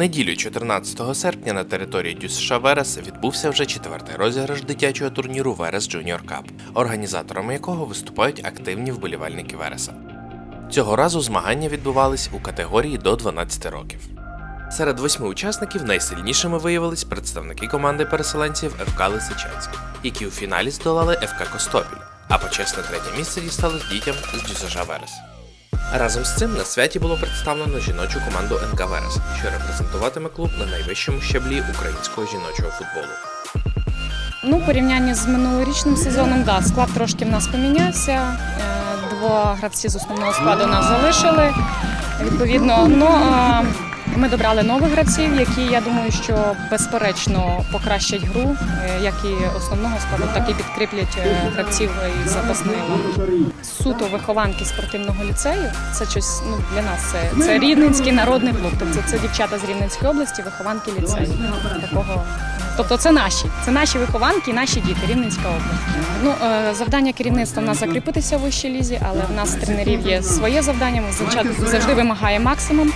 неділю, 14 серпня, на території ДЮСШ Верес відбувся вже четвертий розіграш дитячого турніру Верес Junior Cup, організаторами якого виступають активні вболівальники Вереса. Цього разу змагання відбувались у категорії до 12 років. Серед восьми учасників найсильнішими виявились представники команди переселенців ФК Лисичанськ, які у фіналі здолали ФК Костопіль, а почесне третє місце дісталось дітям з ДЮСШ Верес. Разом з цим на святі було представлено жіночу команду НК Верес, що репрезентуватиме клуб на найвищому щаблі українського жіночого футболу. Ну, порівнянні з минулорічним сезоном, да, склад трошки в нас помінявся. Е, Два гравці з основного складу нас залишили. Відповідно, ну, ми добрали нових гравців, які, я думаю, що безперечно покращать гру, е, як і основного складу, так і підкріплять е, гравців із запасної. Суто вихованки спортивного ліцею. Це щось ну, для нас це, це Рівненський народний клуб. Тобто це дівчата з Рівненської області, вихованки ліцею. Такого Тобто це наші, це наші вихованки, і наші діти, Рівненська область. Ну е, завдання керівництва в нас закріпитися в вищій лізі, але в нас тренерів є своє завдання. Ми завжди вимагає максимум.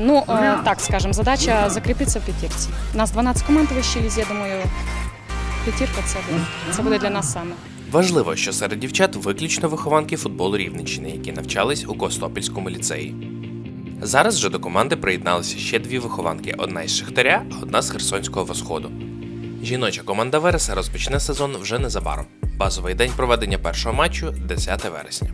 Ну е, так скажемо, задача закріпитися в п'ятірці. У нас 12 команд вищій лізі. Я думаю, п'ятірка це буде. Це буде для нас саме. Важливо, що серед дівчат виключно вихованки футболу Рівненщини, які навчались у Костопільському ліцеї. Зараз же до команди приєдналися ще дві вихованки: одна із Шахтаря, а одна з Херсонського восходу. Жіноча команда Вереса розпочне сезон вже незабаром. Базовий день проведення першого матчу 10 вересня.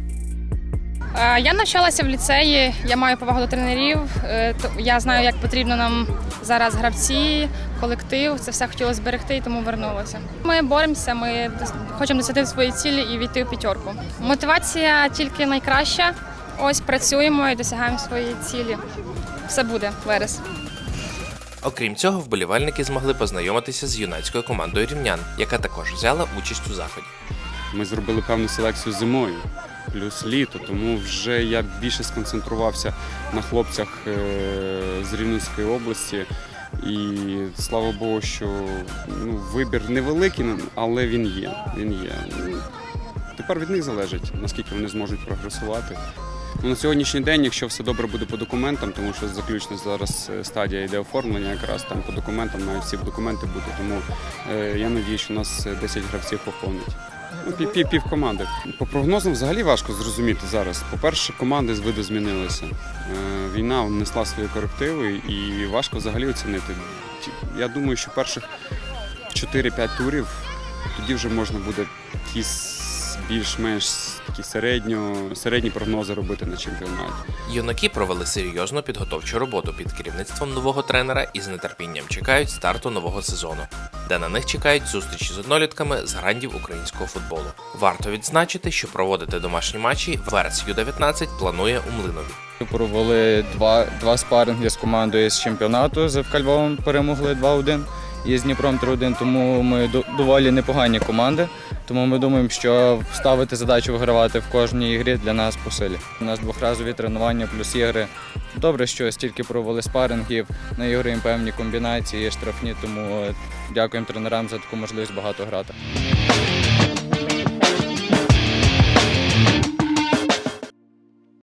Е, Я навчалася в ліцеї, я маю повагу до тренерів. е, Я знаю, як потрібно нам зараз гравці, колектив. Це все хотілося зберегти і тому вернулася. Ми боремося, ми хочемо досягти свої цілі і війти в п'ятерку. Мотивація тільки найкраща. Ось працюємо і досягаємо свої цілі. Все буде верес. Окрім цього, вболівальники змогли познайомитися з юнацькою командою рівнян, яка також взяла участь у заході. Ми зробили певну селекцію зимою, плюс літо, тому вже я більше сконцентрувався на хлопцях е, з Рівненської області. І слава Богу, що ну, вибір невеликий, але він є. Він є. Ну, Тепер від них залежить, наскільки вони зможуть прогресувати. Ну, на сьогоднішній день, якщо все добре буде по документам, тому що заключна зараз е, стадія йде оформлення, якраз там по документам мають всі документи бути. Тому е, я надію, що нас е, 10 гравців поповнить. Ну, пів, пів, команди. По прогнозам взагалі важко зрозуміти зараз. По-перше, команди з виду змінилися. Е, Війна внесла свої корективи і важко взагалі оцінити. Я думаю, що перших 4-5 турів тоді вже можна буде якісь більш-менш такі середньо, середні прогнози робити на чемпіонат. Юнаки провели серйозну підготовчу роботу під керівництвом нового тренера і з нетерпінням чекають старту нового сезону, де на них чекають зустрічі з однолітками з грандів українського футболу. Варто відзначити, що проводити домашні матчі Верес Ю-19 планує у Млинові. Провели два, два спаринги з командою з чемпіонату. З Львовом перемогли 2-1 і з Дніпром 3-1. Тому ми доволі непогані команди. Тому ми думаємо, що ставити задачу вигравати в кожній ігрі для нас по силі. У нас двохразові тренування плюс ігри. Добре, що стільки провели спарингів, наіграємо певні комбінації, штрафні. Тому е, дякуємо тренерам за таку можливість багато грати.